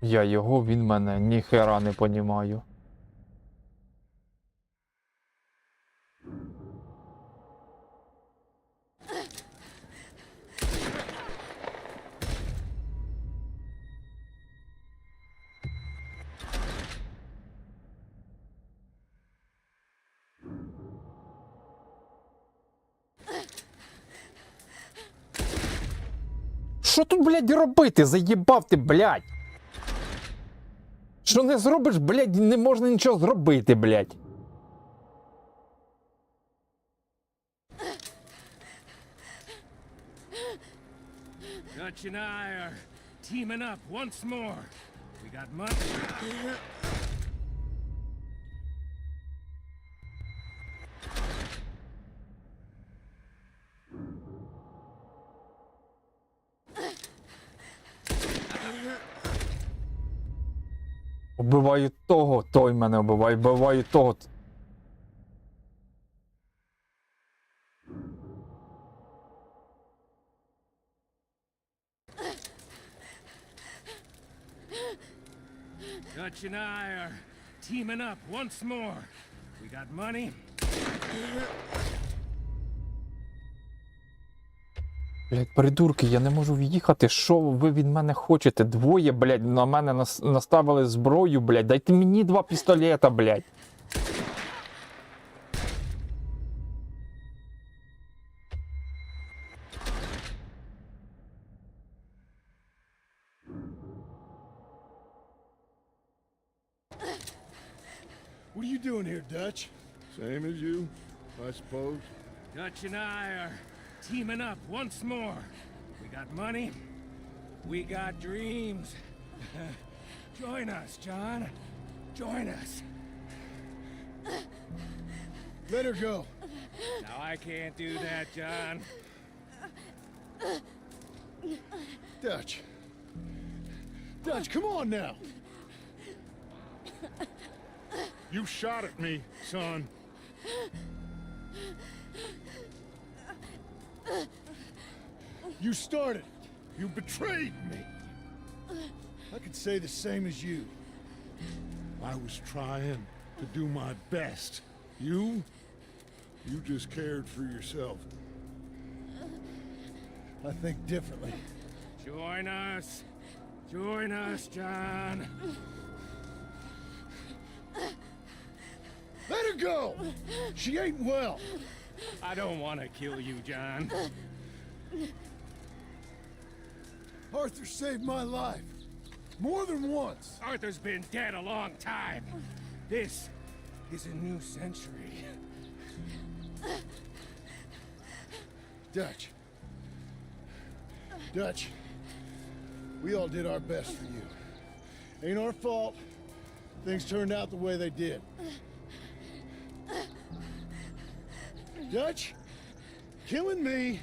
Я його, він мене ніхера не понімаю. Що тут, блядь, робити? Заїбав ти, блядь. Що не зробиш, блядь, не можна нічого зробити, блядь. Dutch and I are teaming up once more. We got money. Убиваю того, той мене вбиває, вбиваю того. Dutch and I are teaming up once more. We got money. Блядь, придурки, я не можу в'їхати. Що ви від мене хочете? Двоє, блядь, на мене нас- наставили зброю, блядь. Дайте мені два пістолета, блядь. What are you doing here, Dutch? Same as you, I suppose. Dutch and I are teaming up once more. We got money. We got dreams. Join us, John. Join us. Let her go. Now I can't do that, John. Dutch. Dutch, come on now. You shot at me, son. You started. You betrayed me. I could say the same as you. I was trying to do my best. You? You just cared for yourself. I think differently. Join us. Join us, John. Let her go! She ain't well. I don't want to kill you, John. Arthur saved my life. More than once. Arthur's been dead a long time. This is a new century. Dutch. Dutch. We all did our best for you. Ain't our fault. Things turned out the way they did. Dutch, killing me